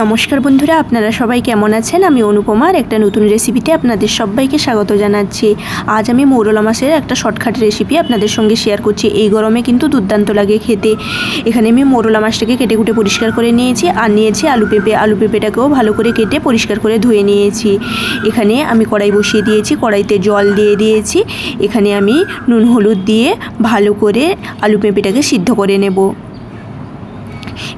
নমস্কার বন্ধুরা, আপনারা সবাই কেমন আছেন? আমি অনুপমার, একটা নতুন রেসিপিতে আপনাদের সবাইকে স্বাগত জানাচ্ছি। আজ আমি মৌরলা মাছের একটা শর্টকাট রেসিপি আপনাদের সঙ্গে শেয়ার করছি। এই গরমে কিন্তু দুর্দান্ত লাগে খেতে। এখানে আমি মৌরলা মাছটাকে কেটে কুটে পরিষ্কার করে নিয়েছি আর নিয়েছি আলু পেঁপে। আলু পেঁপেটাকেও ভালো করে কেটে পরিষ্কার করে ধুয়ে নিয়েছি। এখানে আমি কড়াই বসিয়ে দিয়েছি, কড়াইতে জল দিয়ে দিয়েছি। এখানে আমি নুন, হলুদ দিয়ে ভালো করে আলু পেঁপেটাকে সিদ্ধ করে নেব।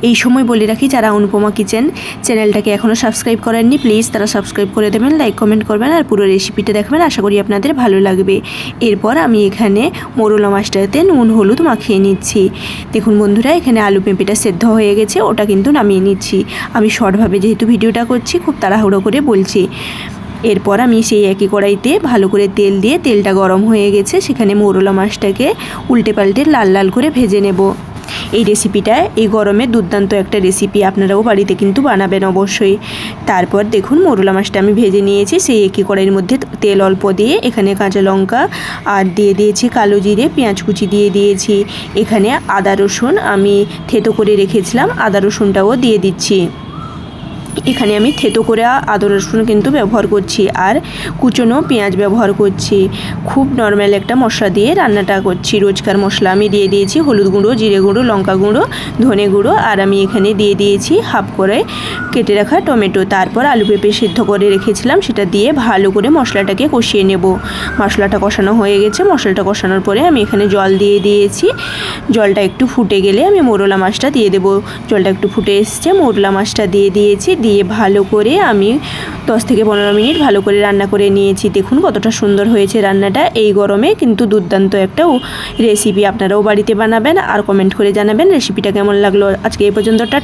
এই সময় বলে রাখি, যারা অনুপমা কিচেন চ্যানেলটাকে এখনও সাবস্ক্রাইব করেননি প্লিজ তারা সাবস্ক্রাইব করে দেবেন লাইক কমেন্ট করবেন, আর পুরো রেসিপিটা দেখবেন। আশা করি আপনাদের ভালো লাগবে। এরপর আমি এখানে মোরলা মাছটাতে নুন, হলুদ মাখিয়ে নিচ্ছি। দেখুন বন্ধুরা, এখানে আলু পেঁপেটা সেদ্ধ হয়ে গেছে, ওটা কিন্তু নামিয়ে নিচ্ছি। আমি শর্টভাবে যেহেতু ভিডিওটা করছি, খুব তাড়াহুড়ো করে বলছি। এরপর আমি সেই একই কড়াইতে ভালো করে তেল দিয়ে, তেলটা গরম হয়ে গেছে, সেখানে মোরলা মাছটাকে উল্টে পাল্টে লাল লাল করে ভেজে নেব। এই রেসিপিটা এই গরমে দুর্দান্ত একটা রেসিপি আপনারাও বাড়িতে কিন্তু বানাবেন অবশ্যই। তারপর দেখুন, মোরলা মাছটা আমি ভেজে নিয়েছি, সেই একই কড়াইয়ের মধ্যে তেল অল্প দিয়ে এখানে কাঁচা লঙ্কা আর দিয়ে দিয়েছি কালো জিরে, পেঁয়াজ কুচি দিয়ে দিয়েছি। এখানে আদা রসুন আমি থেতো করে রেখেছিলাম, আদা রসুনটাও দিয়ে দিচ্ছি। এখানে আমি থেতো করে আদা, রসুন কিন্তু ব্যবহার করছি আর কুচনো পেঁয়াজ ব্যবহার করছি। খুব নর্মাল একটা মশলা দিয়ে রান্নাটা করছি। রোজকার মশলা আমি দিয়ে দিয়েছি হলুদ গুঁড়ো, জিরে গুঁড়ো, লঙ্কা গুঁড়ো, ধনে গুঁড়ো আর আমি এখানে দিয়ে দিয়েছি হাফ করে কেটে রাখা টমেটো। তারপর আলু পেঁপে সিদ্ধ করে রেখেছিলাম, সেটা দিয়ে ভালো করে মশলাটাকে কষিয়ে নেব। মশলাটা কষানো হয়ে গেছে। মশলাটা কষানোর পরে আমি এখানে জল দিয়ে দিয়েছি। জলটা একটু ফুটে গেলে আমি মোরলা মাছটা দিয়ে দেবো। জলটা একটু ফুটে এসছে, মোরলা মাছটা দিয়ে দিয়েছি। দিয়ে ভালো করে আমি দশ থেকে পনেরো মিনিট ভালো করে রান্না করে নিয়েছি। দেখুন কতটা সুন্দর হয়েছে রান্নাটা। এই গরমে কিন্তু দুর্দান্ত একটা রেসিপি আপনারাও বাড়িতে বানাবেন আর কমেন্ট করে জানাবেন। রেসিপিটা কেমন লাগল? আজকে এই পর্যন্ত, টাটা।